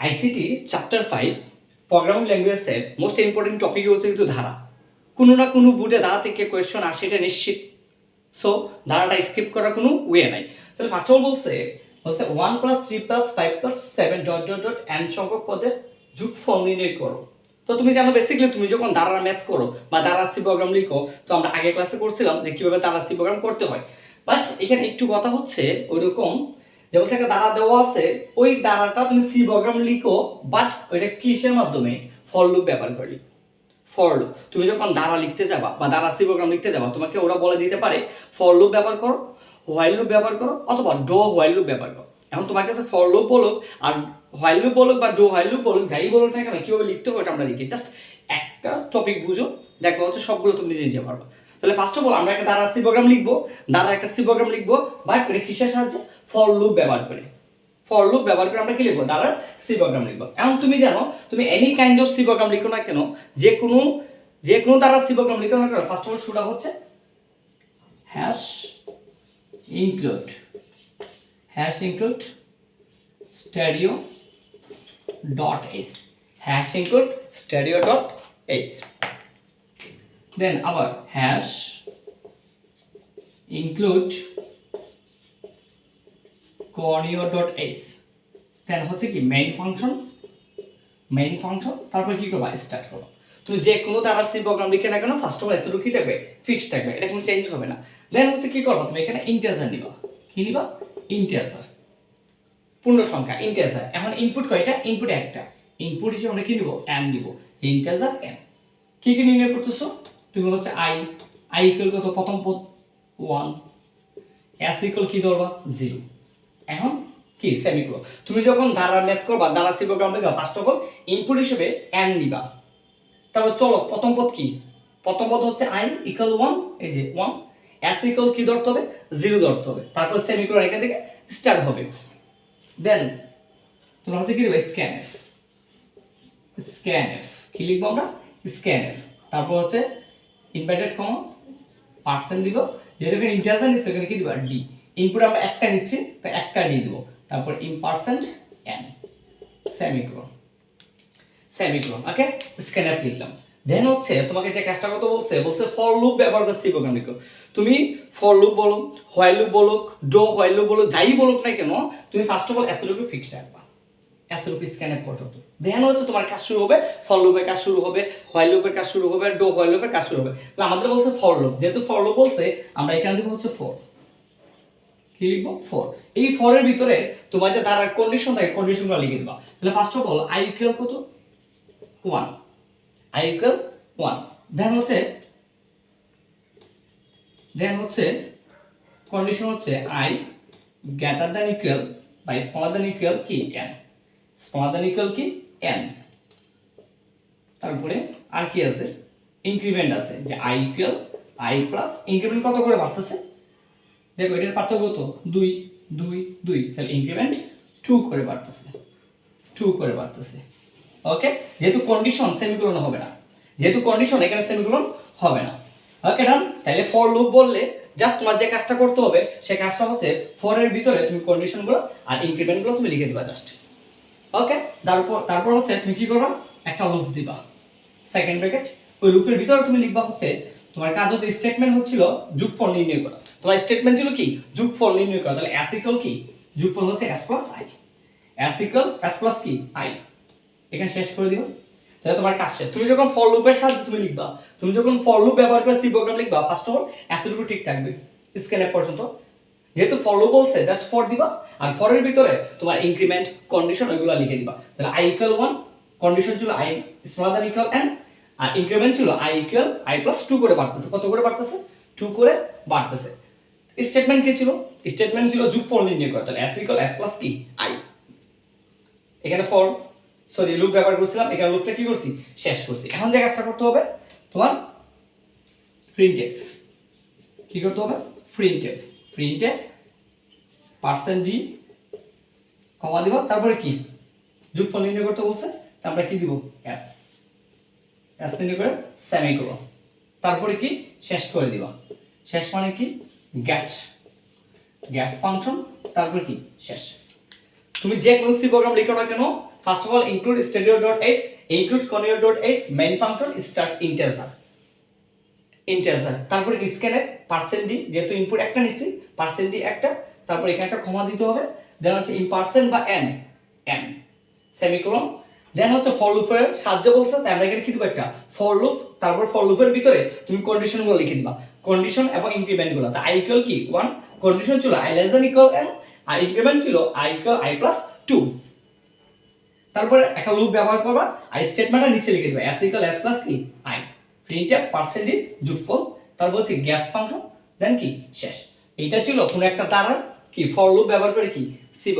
ICT chapter five programming ল্যাঙ্গুয়েজের most important topic হচ্ছে কিন্তু ধারা কোনো না কোনো বুটে ধারা থেকে কোয়েশ্চন আসে, এটা নিশ্চিত। সো ধারাটা স্কিপ করার কোনো ওয়ে নাই। তাহলে ফার্স্ট অফ অল বলছে বলছে one plus three plus five plus seven dot dot dot N সংখ্যক পদের যোগফল নির্ণয় করো। তো তুমি জানো বেসিক্যালি তুমি যখন দাঁড়ার ম্যাথ করো বা দাঁড়ার সি প্রোগ্রাম লিখো, তো আমরা আগের ক্লাসে করছিলাম যে কীভাবে দাঁড়ার সি প্রোগ্রাম করতে হয়। বাট এখানে একটু কথা হচ্ছে, ওইরকম যে বলছে একটা দাঁড়া দেওয়া আছে, ওই দাঁড়াটা তুমি সি প্রোগ্রাম লিখো বাট ওইটা কিসের মাধ্যমে? ফর লুপ ব্যবহার করে ফর লুপ তুমি যখন দাঁড়া লিখতে যাবা বা দাঁড়া সি প্রোগ্রাম লিখতে যাবা, তোমাকে ওরা বলে দিতে পারে ফর লুপ ব্যবহার করো হোয়াইল লুপ ব্যবহার করো, অথবা ডো হোয়াইল লুপ ব্যবহার করো। এখন তোমার কাছে ফর লুপ বলো আর হোয়াইল লুপ বলো বা ডো হোয়াইল লুপ বলো যাই বলুক না কেন, কীভাবে লিখতে হবে ওটা আমরা লিখি জাস্ট একটা টপিক বুঝো, দেখব হচ্ছে সবগুলো তুমি নিজে নিজে পারবা। তাহলে ফার্স্ট অফ অল আমরা একটা দাঁড়া সি প্রোগ্রাম লিখব দাঁড়া একটা সি প্রোগ্রাম লিখব বাট এটা কিসের সাহায্যে? ফর লুপ ব্যবহার করে। ফর লুপ ব্যবহার করে আমরা কি লিখব? দাঁড়ার সি প্রোগ্রাম লিখব। এখন তুমি জানো, তুমি any kind of C program লিখো না কেন, যে কোনো যে কোনো দ্বারা সি প্রোগ্রাম লিখো না কেন ফার্স্ট অফ অল শুরুটা হচ্ছে hash include hash include stdio dot S hash include stdio dot S then আবার hash include conio dot S then হচ্ছে কি মেইন ফাংশন মেইন ফাংশন তারপর কি করবা? স্টার্ট করো তুমি যে কোনো তারা সি প্রোগ্রাম লিখে না কেন ফার্স্ট অফ অল এতটুকু কি থাকবে ফিক্সড থাকবে, এটা কোনো চেঞ্জ হবে না। দেন হচ্ছে কি করবা? তুমি এখানে ইন্টিজার নিবা। কি নিবা? ইন্টিজার পূর্ণ সংখ্যা ইন্টিজার এখন ইনপুট কয়টা? ইনপুট একটা। ইনপুট হিসেবে আমরা কি নিব? এন নিব। যে ইন্টিজার এন কি কি নির্ণয় করতেছো? তুমি হচ্ছে আই আই ইকুয়াল কত? প্রথম পদ ওয়ান এস ইকুয়াল কি ধরবা? জিরো এখন কি? সেমিক্রো তুমি যখন দ্বারা ম্যাথ করবা দ্বারা সি প্রোগ্রাম লিখবা ফার্স্ট অফ অল ইনপুট হিসেবে এন নিবা তারপর চলো, প্রথম পদ কি? প্রথম পদ হচ্ছে আই ইকুয়াল ওয়ান এই যে ওয়ান এস ইকুয়াল কি ধরতে হবে? জিরো ধরতে হবে। তারপর সেমিক্রো এখান থেকে স্টার্ট হবে। দেন তোমরা হচ্ছে কি দেবে স্ক্যান এফ স্ক্যান এফ কি লিখব আমরা? স্ক্যান এফ তারপর হচ্ছে ইনভার্টেড কম পার্সেন্ট দিব। এখানে ইন্টারজার নিচ্ছে, ওখানে কি দিব? ডি ইনপুট আমরা একটা নিচ্ছি, তো একটা ডি দিব। তারপর in percent N semicolon semicolon okay scanf লিখলাম দেন হচ্ছে, তোমাকে যে কাজটা কত বলছে বলছে ফর লুপ ব্যবহার করে সি প্রোগ্রাম লিখো তুমি ফর লুপ বলো হোয়াই লুপ বলো ডো হোয়াইল লুপ বলো, যাই বলুক না কেন, তুমি ফার্স্ট অফ অল এতটুকু ফিক্স রাখবা। এতটুকু স্ক্যানের পর্যন্ত। দেন হচ্ছে তোমার কাজ শুরু হবে ফর লুপের কাজ শুরু হবে হোয়াই লুপের কাজ শুরু হবে ডো হোয়াইল লুপের কাজ শুরু হবে। তো আমাদের বলছে ফর লুপ যেহেতু ফর লুপ বলছে, আমরা এখানে দেবো হচ্ছে ফোর কি লিখব ফোর এই ফোরের ভিতরে তোমার যে তার কন্ডিশন থাকে কন্ডিশনগুলো লিখে দেবা। তাহলে first of all I equal কত? One I equal one then হচ্ছে দেন হচ্ছে কন্ডিশন হচ্ছে আই গ্রেটার দ্যান ইকুয়াল বা স্মলার দ্যান ইকুয়াল কি? এন স্মলার দ্যান ইকুয়াল কি? এন তারপরে আর কি আছে? ইনক্রিমেন্ট আছে, যে I equal I plus increment কত করে বাড়তেছে? দেখো, এটার পার্থক্য কত? দুই দুই দুই। তাহলে ইনক্রিমেন্ট টু করে বাড়তেছে। টু করে বাড়তেছে। ওকে যেহেতু কন্ডিশন সেমিকোলন হবে না। যেহেতু কন্ডিশন এখানে সেমিকোলন হবে না। ওকে ডান তাহলে ফর লুপ বললে জাস্ট তোমার যে কাজটা করতে হবে, সে কাজটা হচ্ছে ফরের ভিতরে তুমি কন্ডিশনগুলো আর ইনক্রিমেন্টগুলো তুমি লিখে দিবা জাস্ট ওকে তারপর তারপর হচ্ছে তুমি কি করবা? একটা লুপ দিবা। সেকেন্ড ব্র্যাকেট ওই লুপের ভিতরে তুমি লিখবা হচ্ছে তোমার কাজ হচ্ছে স্টেটমেন্ট হচ্ছিল যোগফল নির্ণয় করা। তোমার স্টেটমেন্ট ছিল কি? যোগফল নির্ণয় করা। তাহলে ইকুয়াল কি? যোগফল হচ্ছে S plus I equal S plus কি? আই এখানে শেষ করে দিবা। তাহলে তোমার কাজ শেষ। তুমি যখন ফর লুপের সাহায্যে তুমি লিখবা, তুমি যখন ফর লুপ ব্যবহার করে সি প্রোগ্রাম লিখবা ফার্স্ট অফ অল এতটুকু ঠিক থাকবে স্কেলের পর্যন্ত। যেহেতু ফর লুপ বলছে জাস্ট ফর দিবা, আর ফরের ভিতরে তোমার ইনক্রিমেন্ট কন্ডিশন ওইগুলো লিখে দিবা। তাহলে আই ইকুয়াল ওয়ান কন্ডিশন ছিল I smaller than equal N R increment ছিল I equal I plus two করে বাড়তেছে। কত করে বাড়তেছে? টু করে বাড়তেছে। স্টেটমেন্ট কি ছিল? স্টেটমেন্ট ছিল যুগ ফল নির্ণয় করা। তাহলে এস ইকুয়াল এস প্লাস কি? আই এখানে ফর সরি লুপ ব্যবহার করছিলাম। এখানে লুপটা কি করছি? শেষ করছি। এখন যে কাজটা করতে হবে, তোমার প্রিন্ট এফ কি করতে হবে? Print F print F percent G comma দিব। তারপরে কি? যোগফল নির্ণয় করতে বলছে আমরা কি দিব? এস এস নির্ণয় করে। সেমিকোলন তারপরে কি? শেষ করে দিবা। শেষ মানে কি? গ্যাচ গ্যাস ফাংশন তারপরে কি? শেষ। তুমি যে কোনো সি প্রোগ্রাম লিখো না কেন first of all include stdio dot S include conio dot S main function start integer integer তারপরে স্ক্যানের পার্সেন্ট যেহেতু ইনপুট একটা নিচ্ছি পার্সেন্ট একটা, তারপর এখানে একটা ক্ষমা দিতে হবে। দেন হচ্ছে ইন পার্সেন্ট বা এন এন সেমিকোলন দেন হচ্ছে ফর সাহায্য বলছে, তাই আমরা এখানে কি দেবো একটা? ফর তারপর ফর ভিতরে তুমি কন্ডিশনগুলো লিখে দিবা। কন্ডিশন এবং ইনক্রিমেন্টগুলো তা আই ইকুয়াল কি? ওয়ান কন্ডিশন ছিল I less than equal N R increment ছিল I equal I plus two তারপরে একটা লুপ ব্যবহার করবা, আর স্টেটমেন্টটা নিচে লিখে দিবা। এস ইকুয়াল এস প্লাস কি? আই প্রিন্টে পার্সেন্টেজ যোগফল। তারপর হচ্ছে গ্যাস ফাংশন দেন কি? শেষ। এইটা ছিল কোনো একটা তারার কি? ফর লুপ ব্যবহার করে কি? সি